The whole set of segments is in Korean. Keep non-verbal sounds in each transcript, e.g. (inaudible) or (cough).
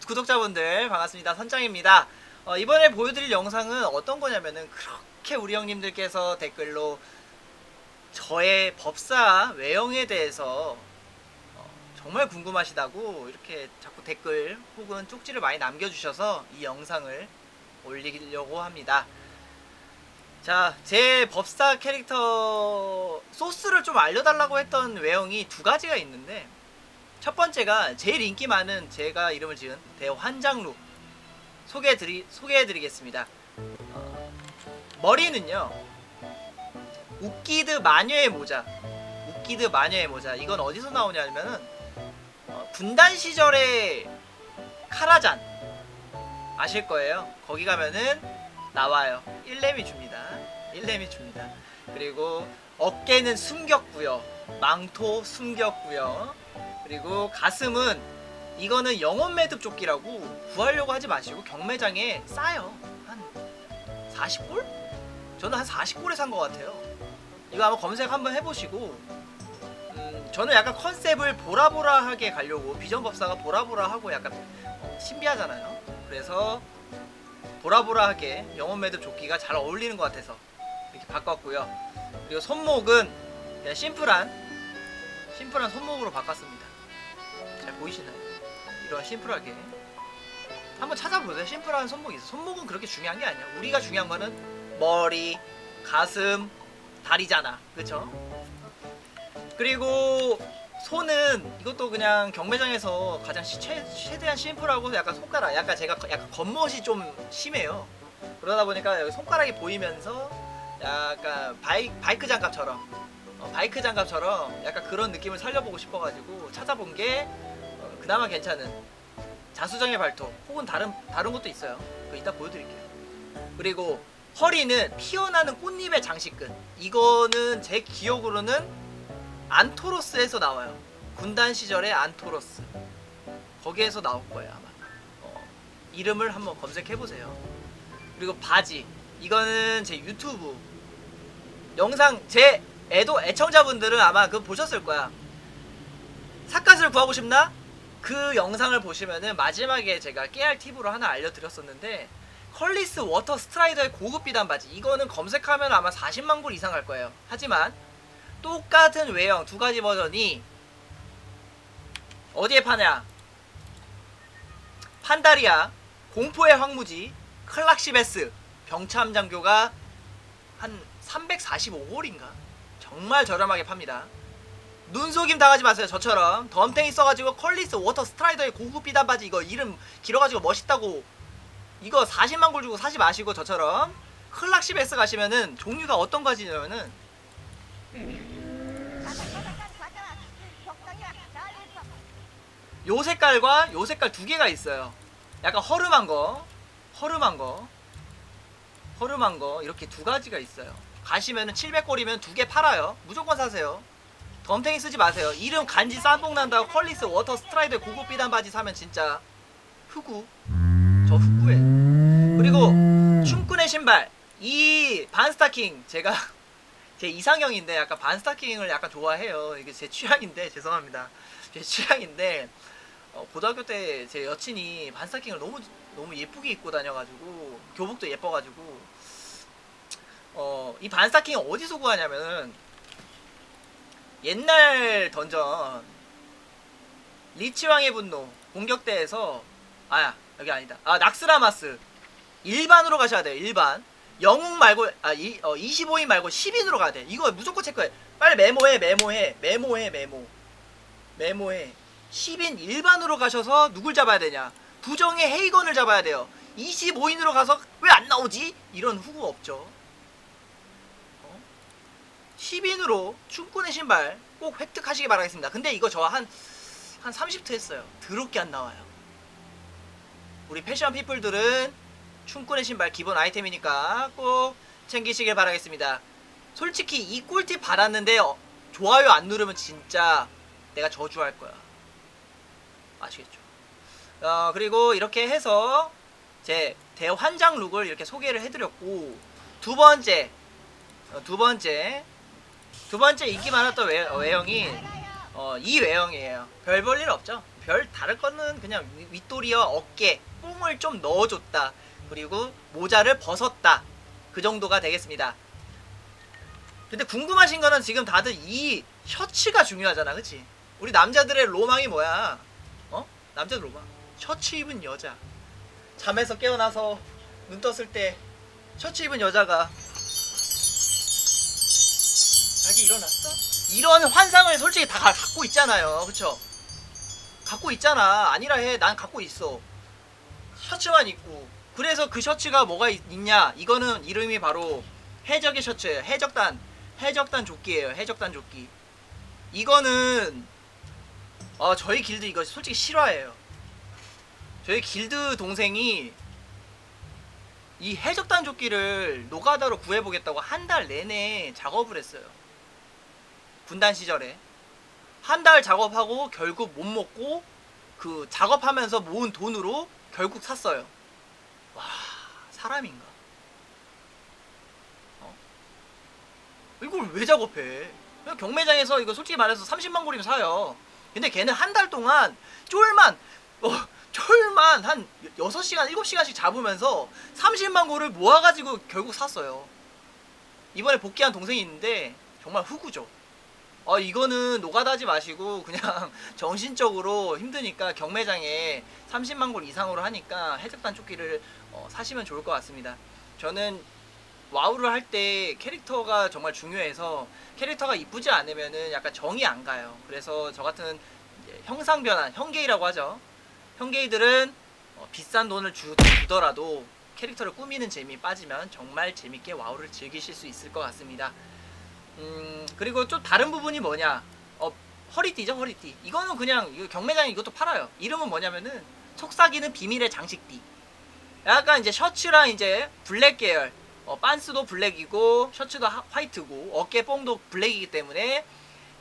구독, 구독자분들 반갑습니다. 선장입니다. 어, 이번에 보여드릴 영상은 어떤 거냐면은 그렇게 우리 형님들께서 댓글로 저의 법사 외형에 대해서 어, 정말 궁금하시다고 이렇게 자꾸 댓글 혹은 쪽지를 많이 남겨주셔서 이 영상을 올리려고 합니다. 자, 제 법사 캐릭터 소스를 좀 알려달라고 했던 외형이 두 가지가 있는데 첫 번째가 제일 인기 많은 제가 이름을 지은 대환장루 소개해드리 소개해드리겠습니다. 어, 머리는요 우키드 마녀의 모자, 우키드 마녀의 모자. 이건 어디서 나오냐면은 어, 군단 시절에 카라잔 아실 거예요. 거기 가면은 나와요. 1렘이 줍니다. 1렘이 줍니다. 그리고 어깨는 숨겼고요. 망토 숨겼고요. 그리고 가슴은 이거는 영혼 매듭 조끼라고 구하려고 하지 마시고 경매장에 싸요. 한 40골? 저는 한 40골에 산 것 같아요. 이거 한번 검색 한번 해보시고 음, 저는 약간 컨셉을 보라보라하게 가려고 비전법사가 보라보라하고 약간 어, 신비하잖아요. 그래서 보라보라하게 영혼 매듭 조끼가 잘 어울리는 것 같아서 이렇게 바꿨고요. 그리고 손목은 그냥 심플한 심플한 손목으로 바꿨습니다. 잘 보이시나요? 이런 심플하게 한번 찾아보세요. 심플한 손목이 있어. 손목은 그렇게 중요한 게 아니야. 우리가 중요한 거는 머리, 가슴, 다리잖아. 그쵸? 그리고 손은 이것도 그냥 경매장에서 가장 시- 최, 최대한 심플하고 약간 손가락, 약간 제가 거- 약간 겉멋이 좀 심해요. 그러다 보니까 여기 손가락이 보이면서 약간 바이, 바이크 장갑처럼 어, 바이크 장갑처럼 약간 그런 느낌을 살려보고 싶어가지고 찾아본 게 어, 그나마 괜찮은 자수정의 발톱 혹은 다른 다른 것도 있어요. 그거 이따 보여드릴게요. 그리고 허리는 피어나는 꽃잎의 장식근. 이거는 제 기억으로는 안토로스에서 나와요. 군단 시절의 안토로스. 거기에서 나올 거예요 아마. 어, 이름을 한번 검색해 보세요. 그리고 바지. 이거는 제 유튜브 영상 제 애도 애청자분들은 아마 그거 보셨을 거야. 삿갓을 구하고 싶나? 그 영상을 보시면은 마지막에 제가 깨알 팁으로 하나 알려드렸었는데 컬리스 워터 스트라이더의 고급 비단 바지 이거는 검색하면 아마 40만 불 이상 할 거예요. 하지만 똑같은 외형 두 가지 버전이 어디에 파냐? 판다리아, 공포의 황무지, 클락시베스, 병참 장교가 한 345골인가? 정말 저렴하게 팝니다. 눈 속임 당하지 마세요. 저처럼 덤탱이 써가지고 컬리스 워터 스트라이더의 고급 비단 바지 이거 이름 길어가지고 멋있다고 이거 40만 골 주고 사지 마시고 저처럼 클락시 베스 가시면은 종류가 어떤 가지냐면은 요 색깔과 요 색깔 두 개가 있어요. 약간 허름한 거, 허름한 거, 허름한 거 이렇게 두 가지가 있어요. 가시면은 700골이면 두 개 팔아요. 무조건 사세요. 덤탱이 쓰지 마세요. 이름 간지 쌈뽕 난다고 컬리스 워터 스트라이더 고급 비단 바지 사면 진짜 흑우. 저 흑우에. 그리고 춤꾼의 신발. 이 반스타킹 제가 (laughs) 제 이상형인데 약간 반스타킹을 약간 좋아해요. 이게 제 취향인데 죄송합니다. 제 취향인데 어, 고등학교 때 제 여친이 반스타킹을 너무 너무 예쁘게 입고 다녀가지고 교복도 예뻐가지고 어, 이 반스타킹 어디서 구하냐면은 옛날 던전. 리치왕의 분노 공격대에서 아야 여기 아니다. 아 낙스라마스. 일반으로 가셔야 돼요 일반. 영웅 말고 아 이, 어, 25인 말고 10인으로 가야 돼. 이거 무조건 체크해. 빨리 메모해 메모해 메모해 메모. 메모해. 10인 일반으로 가셔서 누굴 잡아야 되냐? 부정의 헤이건을 잡아야 돼요. 25인으로 가서 왜 안 나오지? 이런 후구 없죠 10인으로 춤꾼의 신발 꼭 획득하시기 바라겠습니다. 근데 이거 저 한, 한 30트 했어요. 더럽게 안 나와요. 우리 패션 피플들은 춤꾼의 신발 기본 아이템이니까 꼭 챙기시길 바라겠습니다. 솔직히 이 꿀팁 받았는데 어, 좋아요 안 누르면 진짜 내가 저주할 거야. 아시겠죠? 어, 그리고 이렇게 해서 제 대환장 룩을 이렇게 소개를 해드렸고 두 번째 어, 두 번째 두 번째 인기 많았던 외, 외형이 어, 이 외형이에요. 별 볼 일 없죠. 별 다를 거는 그냥 위- 윗도리와 어깨 뽕을 좀 넣어줬다. 그리고 모자를 벗었다. 그 정도가 되겠습니다. 근데 궁금하신 거는 지금 다들 이 셔츠가 중요하잖아 그치? 우리 남자들의 로망이 뭐야? 어? 남자들 로망? 셔츠 입은 여자. 잠에서 깨어나서 눈 떴을 때 셔츠 입은 여자가 자기 일어났어? 이런 환상을 솔직히 다 가- 갖고 있잖아요. 그쵸? 갖고 있잖아. 아니라 해. 난 갖고 있어. 셔츠만 입고. 그래서 그 셔츠가 뭐가 있, 냐? 이거는 이름이 바로 해적의 셔츠예요 해적단. 해적단 조끼예요. 해적단 조끼. 이거는 어 저희 길드 이거 솔직히 실화예요. 저희 길드 동생이 이 해적단 조끼를 노가다로 구해보겠다고 한 달 내내 작업을 했어요 군단 시절에 한 달 작업하고 결국 못 먹고 그 작업하면서 모은 돈으로 결국 샀어요. 와 사람인가? 어? 이걸 왜 작업해? 경매장에서 이거 솔직히 말해서 30만 골이면 사요. 근데 걔는 한 달 동안 쫄만 어, 쫄만 한 6시간 7시간씩 잡으면서 30만 골을 모아가지고 결국 샀어요. 이번에 복귀한 동생이 있는데 정말 후구죠. 어 이거는 노가다 하지 마시고 그냥 (laughs) 정신적으로 힘드니까 경매장에 30만 골 이상으로 하니까 해적단 조끼를 어, 사시면 좋을 것 같습니다. 저는 와우를 할 때 캐릭터가 정말 중요해서 캐릭터가 이쁘지 않으면은 약간 정이 안 가요. 그래서 저 같은 형상 변환, 형게이라고 하죠. 형게이들은 어, 비싼 돈을 주, 주더라도 캐릭터를 꾸미는 재미 빠지면 정말 재밌게 와우를 즐기실 수 있을 것 같습니다. 음 그리고 좀 다른 부분이 뭐냐? 어 허리띠죠 허리띠. 이거는 그냥 경매장에 이것도 팔아요. 이름은 뭐냐면은 속삭이는 비밀의 장식띠. 약간 이제 셔츠랑 이제 블랙 계열. 어, 빤스도 블랙이고 셔츠도 하- 화이트고 어깨 뽕도 블랙이기 때문에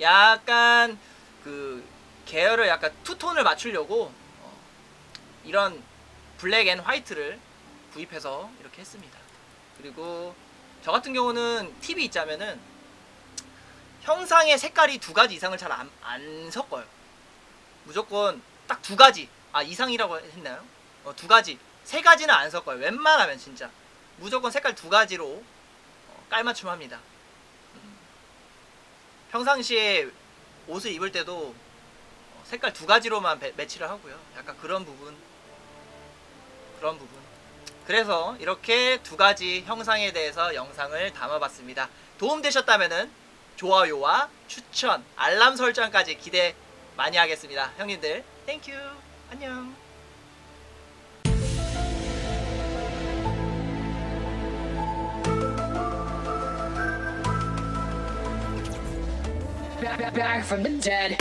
약간 그 계열을 약간 투톤을 맞추려고 어, 이런 블랙 앤 화이트를 구입해서 이렇게 했습니다. 그리고 저 같은 경우는 팁이 있자면은 형상의 색깔이 두 가지 이상을 잘 안 안 섞어요. 무조건 딱 두 가지. 아 이상이라고 했나요? 어, 두 가지. 세 가지는 안 섞어요. 웬만하면 진짜 무조건 색깔 두 가지로 어, 깔맞춤합니다. 음. 평상시에 옷을 입을 때도 어, 색깔 두 가지로만 배- 매치를 하고요. 약간 그런 부분, 그런 부분. 그래서 이렇게 두 가지 형상에 대해서 영상을 담아봤습니다. 도움 되셨다면은 좋아요와 추천, 알람 설정까지 기대 많이 하겠습니다. 형님들, 땡큐. 안녕. back, from the dead.